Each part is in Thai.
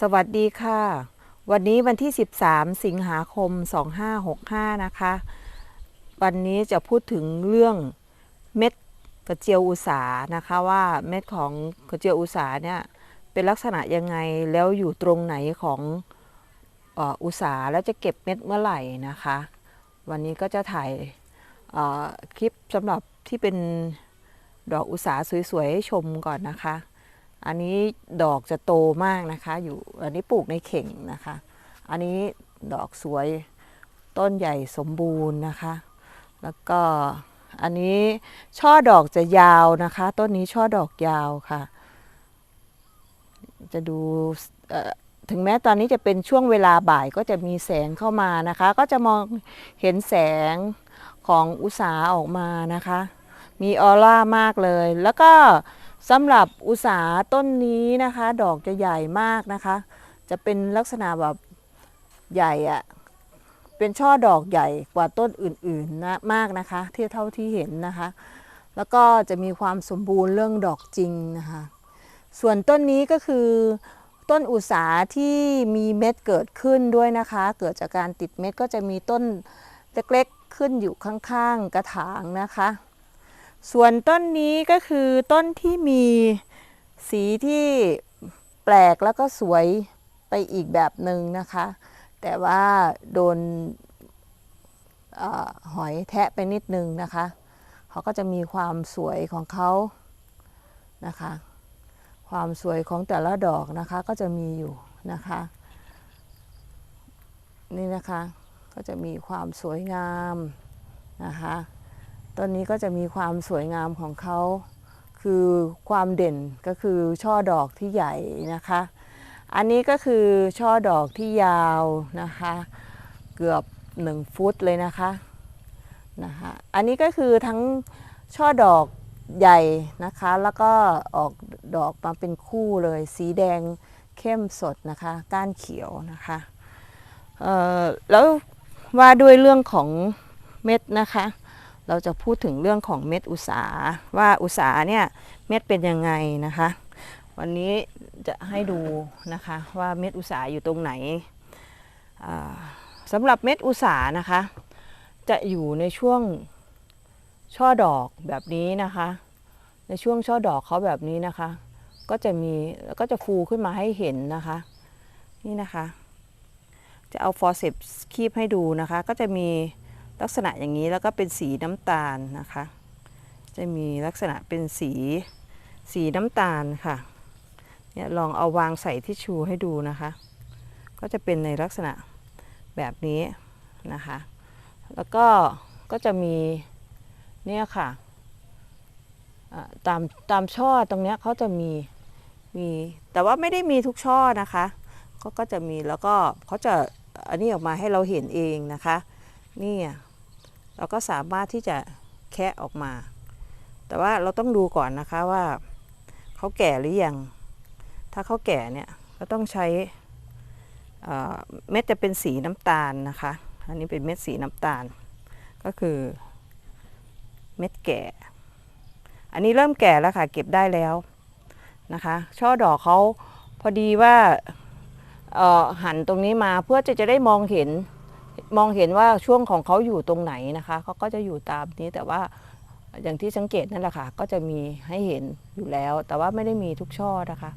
สวัสดีค่ะ วันนี้วันที่ 13 สิงหาคม 2565 นะคะ วันนี้จะพูดถึงเรื่องเม็ดกระเจียวอุสานะคะว่าเม็ดของกระเจียวอุสาเนี่ยเป็นลักษณะยังไงแล้วอยู่ตรงไหนของอ,อุสาแล้วจะเก็บเม็ดเมื่อไหร่นะคะ วันนี้ก็จะถ่ายคลิปสำหรับที่เป็นดอกอุสาสวยๆให้ชมก่อนนะคะ อันนี้ดอกจะโตมากนะคะ อยู่อันนี้ปลูกในเข่งนะคะ อันนี้ดอกสวยต้นใหญ่สมบูรณ์นะคะ แล้วก็อันนี้ช่อดอกจะยาวนะคะ ต้นนี้ช่อดอกยาวค่ะ จะดูถึงแม้ตอนนี้จะเป็นช่วงเวลาบ่ายก็จะมีแสงเข้ามานะคะ ก็จะมองเห็นแสงของอุสาออกมานะคะ มีออร่ามากเลย แล้วก็ สำหรับอุสาต้นนี้นะคะ ดอกจะใหญ่มากนะคะ จะเป็นลักษณะแบบใหญ่อะเป็นช่อดอกใหญ่กว่าต้นอื่นๆนะมากนะคะ ที่เท่าที่เห็นนะคะ แล้วก็จะมีความสมบูรณ์เรื่องดอกจริงนะคะ ส่วนต้นนี้ก็คือ ต้นอุสาที่มีเม็ดเกิดขึ้นด้วยนะคะ เกิดจากการติดเม็ดก็จะมีต้นเล็กๆขึ้นอยู่ข้างๆกระถางนะคะ ส่วนต้นนี้ก็คือต้นที่มีสีที่แปลกแล้วก็สวยไปอีกแบบหนึ่งนะคะ แต่ว่าโดนอหอยแทะไปนิดนึงนะคะ เขาก็จะมีความสวยของเขานะคะ ความสวยของแต่ละดอกนะคะก็จะมีอยู่นะคะ นี่นะคะก็จะมีความสวยงามนะคะ ต้นนี้ก็จะมีความสวยงามของเขา คือความเด่นก็คือช่อดอกที่ใหญ่นะคะ อันนี้ก็คือช่อดอกที่ยาวนะคะ เกือบ 1 ฟุตเลยนะคะนะคะอันนี้ก็คือทั้งช่อดอกใหญ่นะคะ แล้วก็ออกดอกมาเป็นคู่เลย สีแดงเข้มสดนะคะ ก้านเขียวนะคะแล้วว่าด้วยเรื่องของเม็ดนะคะ เราจะพูดถึงเรื่องของเม็ดอุสาว่าอุสาเนี่ยเม็ดเป็นยังไงนะคะ วันนี้จะให้ดูนะคะว่าเม็ดอุสาอยู่ตรงไหนสำหรับเม็ดอุสานะคะ จะอยู่ในช่วงช่อดอกแบบนี้นะคะ ในช่วงช่อดอกเขาแบบนี้นะคะ ก็จะมีแล้วก็จะฟูขึ้นมาให้เห็นนะคะ นี่นะคะ จะเอาฟอร์เซปคีบให้ดูนะคะ ก็จะมี ลักษณะอย่างนี้แล้วก็เป็นสีน้ำตาลนะคะ จะมีลักษณะเป็นสีสีน้ำตาลค่ะเนี่ยลองเอาวางใส่ที่ชูให้ดูนะคะ ก็จะเป็นในลักษณะแบบนี้นะคะ แล้วก็ก็จะมีเนี่ยค่ะตามตามช่อตรงเนี้ยเขาจะมีมีแต่ว่าไม่ได้มีทุกช่อนะคะ ก็ก็จะมีแล้วก็เขาจะอันนี้ออกมาให้เราเห็นเองนะคะ นี่เราก็สามารถที่จะแคะออกมา แต่ว่าเราต้องดูก่อนนะคะว่าเขาแก่หรือยัง ถ้าเขาแก่เนี่ยก็ต้องใช้เม็ดจะเป็นสีน้ำตาลนะคะ อันนี้เป็นเม็ดสีน้ำตาล ก็คือเม็ดแก่ อันนี้เริ่มแก่แล้วค่ะเก็บได้แล้วนะคะ ช่อดอกเขาพอดีว่าเอ่อหันตรงนี้มาเพื่อจะจะได้มองเห็น มองเห็นว่าช่วงของเขาอยู่ตรงไหนนะคะเขาก็จะอยู่ตามนี้แต่ว่าอย่างที่สังเกตนั่นแหละค่ะ ก็จะมีให้เห็นอยู่แล้ว แต่ว่าไม่ได้มีทุกช่อนะคะ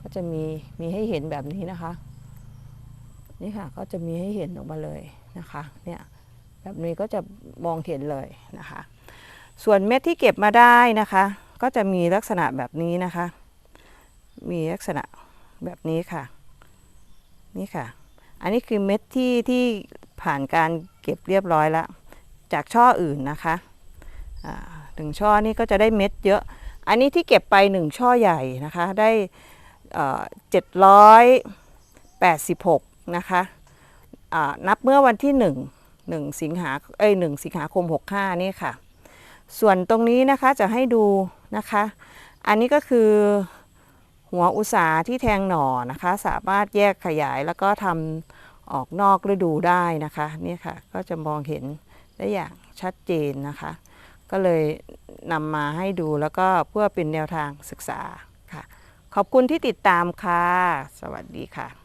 ก็จะมีมีให้เห็นแบบนี้นะคะ นี่ค่ะก็จะมีให้เห็นออกมาเลยนะคะ เนี่ยแบบนี้ก็จะมองเห็นเลยนะคะ ส่วนเม็ดที่เก็บมาได้นะคะ ก็จะมีลักษณะแบบนี้นะคะ มีลักษณะแบบนี้ค่ะ นี่ค่ะ อันนี้คือเม็ดที่ที่ ผ่านการเก็บเรียบร้อยแล้ว จากช่ออื่นนะคะอ่าหนึ่งช่อนี่ก็จะได้เม็ดเยอะ อันนี้ที่เก็บไปหนึ่งช่อใหญ่นะคะ ได้เจ็ดร้อยแปดสิบหกนะคะนับเมื่อวันที่หนึ่งหนึ่งสิงหาเอ้ยหนึ่งสิงหาคมหกห้านี่ค่ะ ส่วนตรงนี้นะคะจะให้ดูนะคะ อันนี้ก็คือหัวอุสาที่แทงหน่อนะคะ สามารถแยกขยายแล้วก็ทำ ออกนอกฤดูได้นะคะนี่ค่ะก็จะมองเห็นได้อย่างชัดเจนนะคะ ก็เลยนำมาให้ดูแล้วก็เพื่อเป็นแนวทางศึกษาค่ะ ขอบคุณที่ติดตามค่ะ สวัสดีค่ะ